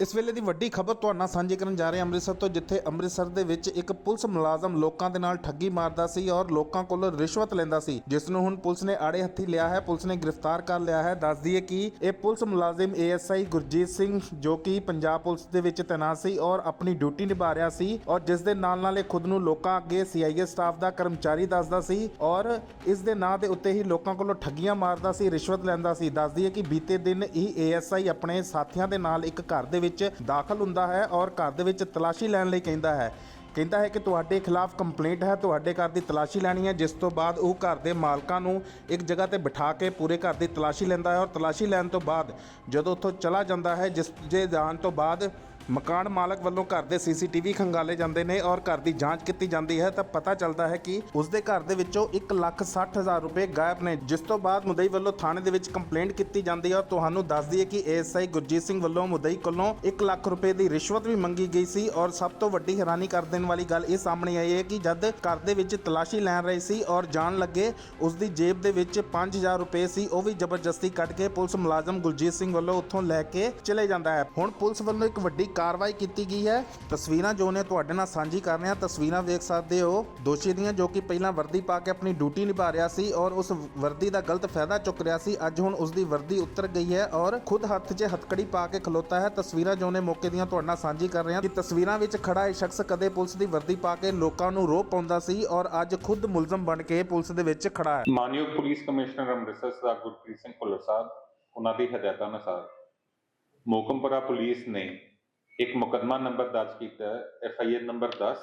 ਇਸ ਵੇਲੇ ਦੀ ਵੱਡੀ ਖਬਰ ਤੁਹਾਡੇ ਨਾਲ ਸਾਂਝੀ ਕਰਨ ਜਾ ਰਹੇ ਹਾਂ ਅੰਮ੍ਰਿਤਸਰ ਤੋਂ, ਜਿੱਥੇ ਅੰਮ੍ਰਿਤਸਰ ਦੇ ਵਿੱਚ ਇੱਕ ਪੁਲਿਸ ਮੁਲਾਜ਼ਮ ਲੋਕਾਂ ਦੇ ਨਾਲ ਠੱਗੀ ਮਾਰਦਾ ਸੀ ਔਰ ਲੋਕਾਂ ਕੋਲੋਂ ਰਿਸ਼ਵਤ ਲੈਂਦਾ ਸੀ, ਜਿਸ ਨੂੰ ਹੁਣ ਪੁਲਿਸ ਨੇ ਆੜੇ ਹੱਥੀ ਲਿਆ ਹੈ, ਪੁਲਿਸ ਨੇ ਗ੍ਰਿਫਤਾਰ ਕਰ ਲਿਆ ਹੈ। ਦੱਸ ਦਈਏ ਕਿ ਇਹ ਪੁਲਿਸ ਮੁਲਾਜ਼ਮ ਏਐਸਆਈ ਗੁਰਜੀਤ ਸਿੰਘ, ਜੋ ਕਿ ਪੰਜਾਬ ਪੁਲਿਸ ਦੇ ਵਿੱਚ ਤੈਨਾਤ ਸੀ ਔਰ ਆਪਣੀ ਡਿਊਟੀ ਨਿਭਾ ਰਿਹਾ ਸੀ ਔਰ ਜਿਸ ਦੇ ਨਾਲ ਨਾਲ ਇਹ ਖੁਦ ਨੂੰ ਲੋਕਾਂ ਅੱਗੇ ਸੀਆਈਏ ਸਟਾਫ ਦਾ ਕਰਮਚਾਰੀ ਦੱਸਦਾ ਸੀ ਔਰ ਇਸ ਦੇ ਨਾਂ ਦੇ ਉੱਤੇ ਹੀ ਲੋਕਾਂ ਕੋਲੋਂ ਠੱਗੀਆਂ ਮਾਰਦਾ ਸੀ, ਰਿਸ਼ਵਤ ਲੈਂਦਾ ਸੀ। ਦੱਸ ਦਈਏ ਕਿ ਬੀਤੇ ਦਿਨ ਹੀ ਏਐਸਆਈ ਆਪਣੇ ਸਾਥੀਆਂ ਦੇ ਨਾਲ ਇੱਕ ਘਰ ਦੇ ਵਿੱਚ ਦਾਖਲ ਹੁੰਦਾ ਹੈ ਔਰ ਘਰ ਦੇ ਵਿੱਚ ਤਲਾਸ਼ੀ ਲੈਣ ਲਈ ਕਹਿੰਦਾ ਹੈ। ਕਹਿੰਦਾ ਹੈ ਕਿ ਤੁਹਾਡੇ ਖਿਲਾਫ ਕੰਪਲੇਂਟ ਹੈ, ਤੁਹਾਡੇ ਘਰ ਦੀ ਤਲਾਸ਼ੀ ਲੈਣੀ ਹੈ, ਜਿਸ ਤੋਂ ਬਾਅਦ ਉਹ ਘਰ ਦੇ ਮਾਲਕਾਂ ਨੂੰ ਇੱਕ ਜਗ੍ਹਾ ਤੇ ਬਿਠਾ ਕੇ ਪੂਰੇ ਘਰ ਦੀ ਤਲਾਸ਼ੀ ਲੈਂਦਾ ਹੈ ਔਰ ਤਲਾਸ਼ੀ ਲੈਣ ਤੋਂ ਬਾਅਦ ਜਦੋਂ ਉੱਥੋਂ ਚਲਾ ਜਾਂਦਾ ਹੈ, ਜਿਸ ਦੇ ਜਾਣ ਤੋਂ ਬਾਅਦ ਮਕਾਨ ਮਾਲਕ ਵੱਲੋਂ ਘਰ ਦੇ ਸੀਸੀਟੀਵੀ ਖੰਗਾਲੇ ਜਾਂਦੇ ਨੇ ਔਰ ਘਰ ਦੀ ਜਾਂਚ ਕੀਤੀ ਜਾਂਦੀ ਹੈ ਤਾਂ ਪਤਾ ਚੱਲਦਾ ਹੈ ਕਿ ਉਸ ਦੇ ਘਰ ਦੇ ਵਿੱਚੋਂ 160000 ਰੁਪਏ ਗਾਇਬ ਨੇ, ਜਿਸ ਤੋਂ ਬਾਅਦ ਮੁਦਈ ਵੱਲੋਂ ਥਾਣੇ ਦੇ ਵਿੱਚ ਕੰਪਲੇਂਟ ਕੀਤੀ ਜਾਂਦੀ ਹੈ ਔਰ ਤੁਹਾਨੂੰ ਦੱਸ ਦਈਏ ਕਿ ਏਐਸਆਈ ਗੁਰਜੀਤ ਸਿੰਘ ਵੱਲੋਂ ਮੁਦਈ ਕੋਲੋਂ 1 ਲੱਖ ਰੁਪਏ ਦੀ ਰਿਸ਼ਵਤ ਵੀ ਮੰਗੀ ਗਈ ਸੀ ਔਰ ਸਭ ਤੋਂ ਵੱਡੀ ਹੈਰਾਨੀ ਕਰ ਦੇਣ ਵਾਲੀ ਗੱਲ ਇਹ ਸਾਹਮਣੇ ਆਈ ਹੈ ਕਿ ਜਦ ਘਰ ਦੇ ਵਿੱਚ ਤਲਾਸ਼ੀ ਲੈਣ ਰਹੀ ਸੀ ਔਰ ਜਾਣ ਲੱਗੇ ਉਸ ਦੀ ਜੇਬ ਦੇ ਵਿੱਚ 5000 ਰੁਪਏ ਸੀ, ਉਹ ਵੀ ਜ਼ਬਰਦਸਤੀ ਕੱਢ ਕੇ ਪੁਲਿਸ ਮੁਲਾਜ਼ਮ ਗੁਰਜੀਤ ਸਿੰਘ ਵੱਲੋਂ ਉੱਥੋਂ ਲੈ ਕੇ ਚਲੇ ਜਾਂਦਾ ਹੈ। ਹੁਣ ਪੁਲਿਸ ਵੱਲੋਂ ਇੱਕ ਵੱਡੀ ਕਾਰਵਾਈ ਕੀਤੀ ਗਈ ਹੈ। ਤਸਵੀਰਾਂ ਜੋ ਨੇ ਤੁਹਾਡੇ ਨਾਲ ਸਾਂਝੀ ਕਰ ਰਹੇ ਹਾਂ। ਤਸਵੀਰਾਂ ਵੇਖ ਸਕਦੇ ਹੋ। ਦੋਸ਼ੀ ਦੀਆਂ ਜੋ ਕਿ ਪਹਿਲਾਂ ਵਰਦੀ ਪਾ ਕੇ ਆਪਣੀ ਡਿਊਟੀ ਨਿਭਾ ਰਿਹਾ ਸੀ ਔਰ ਉਸ ਵਰਦੀ ਦਾ ਗਲਤ ਫਾਇਦਾ ਚੁੱਕ ਰਿਹਾ ਸੀ, ਅੱਜ ਹੁਣ ਉਸ ਦੀ ਵਰਦੀ ਉਤਰ ਗਈ ਹੈ ਔਰ ਖੁਦ ਹੱਥ 'ਚ ਹੱਥਕੜੀ ਪਾ ਕੇ ਖਲੋਤਾ ਹੈ। ਤਸਵੀਰਾਂ ਜੋ ਨੇ ਮੌਕੇ ਦੀਆਂ ਤੁਹਾਡੇ ਨਾਲ ਸਾਂਝੀ ਕਰ ਰਹੇ ਹਾਂ ਕਿ ਤਸਵੀਰਾਂ ਵਿੱਚ ਖੜਾ ਇਹ ਸ਼ਖਸ ਕਦੇ ਪੁਲਿਸ ਦੀ ਵਰਦੀ ਪਾ ਕੇ ਲੋਕਾਂ ਨੂੰ ਰੋਹ ਪਾਉਂਦਾ ਸੀ ਔਰ ਅੱਜ ਖੁਦ ਮੁਲਜ਼ਮ ਬਣ ਕੇ ਪੁਲਿਸ ਦੇ ਵਿੱਚ ਖੜਾ ਹੈ। ਮਾਨਯੋਗ ਪੁਲਿਸ ਕਮਿਸ਼ਨਰ ਅੰਮ੍ਰਿਤਸਰ ਸਰਦਾਰ ਗੁਰਪ੍ਰੀਤ ਸਿੰਘ ਭੁੱਲਰ ਸਾਹਿਬ, ਉਹਨਾਂ ਦੀ ਹਦਾਇਤਾਂ ਅਨੁਸਾਰ ਮੋਕਮਪੁਰਾ ਪੁਲਿਸ ਨੇ ਇੱਕ ਮੁਕੱਦਮਾ ਨੰਬਰ ਦਰਜ ਕੀਤਾ ਹੈ F I R number 10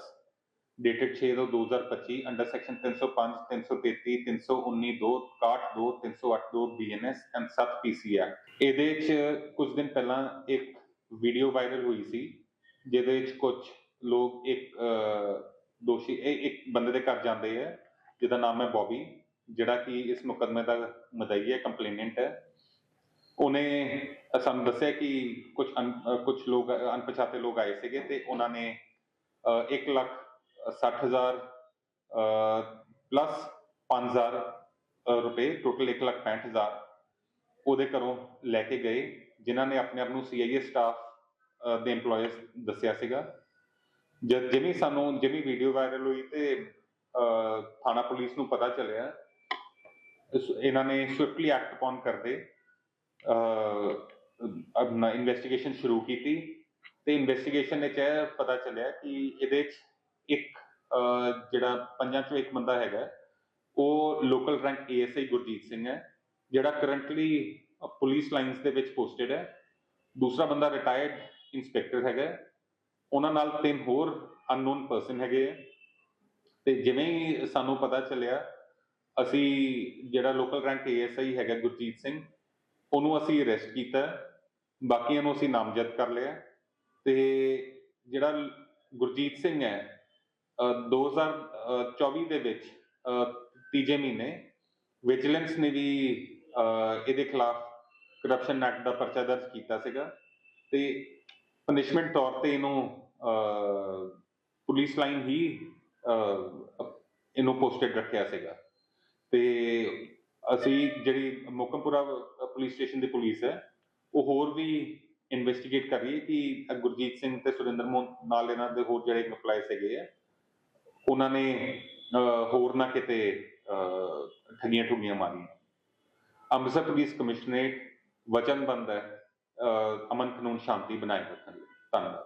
dated 6/2025 under section 305 333 319 2 62 308 2 BNS and 7 PC act ਇਹਦੇ ਚ ਕੁਝ ਦਿਨ ਪਹਿਲਾਂ ਇੱਕ ਵੀਡੀਓ ਵਾਇਰਲ ਹੋਈ ਸੀ, ਜਿਹਦੇ ਵਿੱਚ ਕੁਝ ਲੋਕ ਇੱਕ ਦੋਸ਼ੀ ਇੱਕ ਬੰਦੇ ਦੇ ਘਰ ਜਾਂਦੇ ਹੈ ਜਿਹਦਾ ਨਾਮ ਹੈ ਬੌਬੀ ਜਿਹੜਾ ਕਿ ਇਸ ਮੁਕੱਦਮੇ ਦਾ ਮਦਈ ਕੰਪਲੇਨੈਂਟ ਹੈ। ਉਹਨੇ, ਸਾਨੂੰ ਦੱਸਿਆ ਕਿ ਕੁਝ ਕੁਝ ਲੋਕ, ਅਣਪਛਾਤੇ ਲੋਕ ਆਏ ਸੀਗੇ ਤੇ ਉਹਨਾਂ ਨੇ 1 ਲੱਖ 60 ਹਜ਼ਾਰ ਪਲੱਸ 5000 ਰੁਪਏ ਟੋਟਲ 1 ਲੱਖ 65 ਹਜ਼ਾਰ ਉਹਦੇ ਘਰੋਂ ਲੈ ਕੇ ਗਏ, ਜਿਨ੍ਹਾਂ ਨੇ ਆਪਣੇ ਆਪ ਨੂੰ ਸੀਆਈਏ ਸਟਾਫ ਦੇ EMPLOYERS ਦੱਸਿਆ ਸੀਗਾ। ਜਦ ਜਿਵੇਂ ਸਾਨੂੰ, ਜਿਵੇਂ ਵੀਡੀਓ ਵਾਇਰਲ ਹੋਈ ਤੇ ਥਾਣਾ ਪੁਲਿਸ ਨੂੰ ਪਤਾ ਚੱਲਿਆ ਇਹਨਾਂ ਨੇ ਸਵਿਫਟਲੀ ਐਕਟ ਅਪਨ ਕਰਦੇ ਆਪਣਾ ਇਨਵੈਸਟੀਗੇਸ਼ਨ ਸ਼ੁਰੂ ਕੀਤੀ ਤੇ ਇਨਵੈਸਟੀਗੇਸ਼ਨ ਵਿੱਚ ਇਹ ਪਤਾ ਚੱਲਿਆ ਕਿ ਇਹਦੇ ਵਿੱਚ ਇੱਕ ਜਿਹੜਾ ਪੰਜਾਂ ਚੋਂ ਇੱਕ ਬੰਦਾ ਹੈਗਾ, ਉਹ local rank ASI Gurjit Singh ਹੈ, ਜਿਹੜਾ ਕਰੰਟਲੀ ਪੁਲਿਸ ਲਾਈਨਸ ਦੇ ਵਿੱਚ ਪੋਸਟਡ ਹੈ। ਦੂਸਰਾ ਬੰਦਾ ਰਿਟਾਇਰਡ ਇੰਸਪੈਕਟਰ ਹੈਗਾ ਉਹਨਾਂ ਨਾਲ ਤਿੰਨ ਹੋਰ ਅਨਨੋਨ ਪਰਸਨ ਹੈਗੇ ਆ ਤੇ ਜਿਵੇਂ ਹੀ ਸਾਨੂੰ ਪਤਾ ਚੱਲਿਆ, ਅਸੀਂ ਜਿਹੜਾ ਲੋਕਲ ਰੈਂਕ ਏਐਸਆਈ ਹੈਗਾ ਗੁਰਜੀਤ ਸਿੰਘ ਉਹਨੂੰ ਅਸੀਂ ਅਰੈਸਟ ਕੀਤਾ ਬਾਕੀਆਂ ਨੂੰ ਅਸੀਂ ਨਾਮਜ਼ਦ ਕਰ ਲਿਆ ਤੇ ਜਿਹੜਾ ਗੁਰਜੀਤ ਸਿੰਘ ਹੈ ਅਹ 2024 ਦੇ ਵਿੱਚ ਤੀਜੇ ਮਹੀਨੇ ਵਿਜੀਲੈਂਸ ਨੇ ਵੀ ਇਹਦੇ ਖਿਲਾਫ ਕਰਪਸ਼ਨ ਐਕਟ ਦਾ ਪਰਚਾ ਦਰਜ ਕੀਤਾ ਸੀਗਾ। ਤੇ ਪਨਿਸ਼ਮੈਂਟ ਤੌਰ ਤੇ ਇਹਨੂੰ ਪੁਲਿਸ ਲਾਈਨ ਹੀ ਇਹਨੂੰ ਪੋਸਟਡ ਰੱਖਿਆ ਸੀਗਾ। ਤੇ ਅਸੀਂ ਜਿਹੜੀ ਮੁਕਮਪੁਰਾ ਪੁਲਿਸ ਸਟੇਸ਼ਨ ਦੀ ਪੁਲਿਸ ਹੈ। ਉਹ ਹੋਰ ਵੀ ਇਨਵੈਸਟੀਗੇਟ ਕਰ ਰਹੀ ਹੈ ਕਿ ਗੁਰਜੀਤ ਸਿੰਘ ਤੇ ਸੁਰਿੰਦਰ ਮੋਹਨ ਨਾਲ ਇਹਨਾਂ ਦੇ ਹੋਰ ਜਿਹੜੇ ਇੰਪਲਾਈਜ਼ ਹੈਗੇ ਆ ਉਹਨਾਂ ਨੇ ਹੋਰ ਨਾ ਕਿਤੇ ਅਹ, ਠੱਗੀਆਂ ਠੁੱਗੀਆਂ ਮਾਰੀਆਂ। ਅੰਮ੍ਰਿਤਸਰ ਪੁਲਿਸ ਕਮਿਸ਼ਨਰੇਟ ਵਚਨਬੰਦ ਹੈ। ਅਮਨ ਕਾਨੂੰਨ ਸ਼ਾਂਤੀ ਬਣਾਏ ਰੱਖਣ ਲਈ। ਧੰਨਵਾਦ।